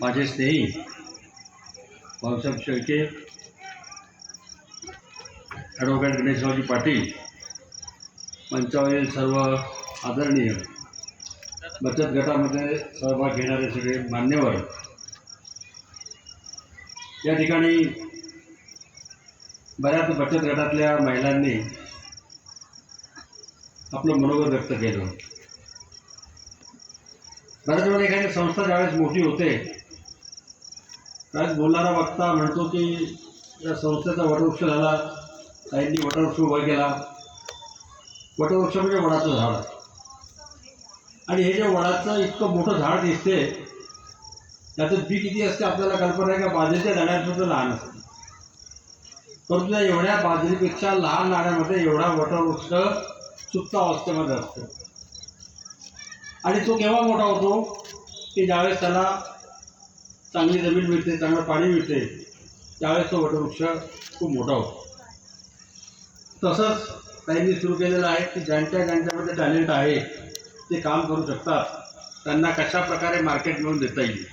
माझे स्नेही भाऊसाहेब शेळके ॲडव्होकेट गणेशरावजी पाटील मंचावरील सर्व आदरणीय बचत गटामध्ये सहभाग घेणारे सगळे मान्यवर या ठिकाणी बऱ्याच बचत गटातल्या महिलांनी आपलं मनोगत व्यक्त केलं. बऱ्याच वेळा एखादी संस्था ज्यावेळेस मोठी होते त्यात बोलणारा वक्ता म्हणतो की या संस्थेचा वटवृक्ष झाला ताईंनी वटवृक्ष उभा केला. वटवृक्ष म्हणजे वडाचं झाड. आणि हे जे वडाचं इतकं मोठं झाड दिसते त्याचं बी किती असते आपल्याला कल्पना आहे का? बाजरीच्या दाण्यापेक्षा लहान असते. परंतु त्या एवढ्या बाजरीपेक्षा लहान नाण्यामध्ये एवढा वटवृक्ष सुप्त अवस्थेमध्ये असतो. आणि तो केव्हा मोठा होतो? की ज्यावेळेस त्याला चांगली जमीन मिळते चांगलं पाणी मिळते त्यावेळेस तो वटवृक्ष खूप मोठा होतो. तसंच त्यांनी सुरू केलेलं आहे की ज्यांच्या ज्यांच्यामध्ये टॅलेंट आहे ते काम करू शकतात. त्यांना कशा प्रकारे मार्केट मिळून देता येईल?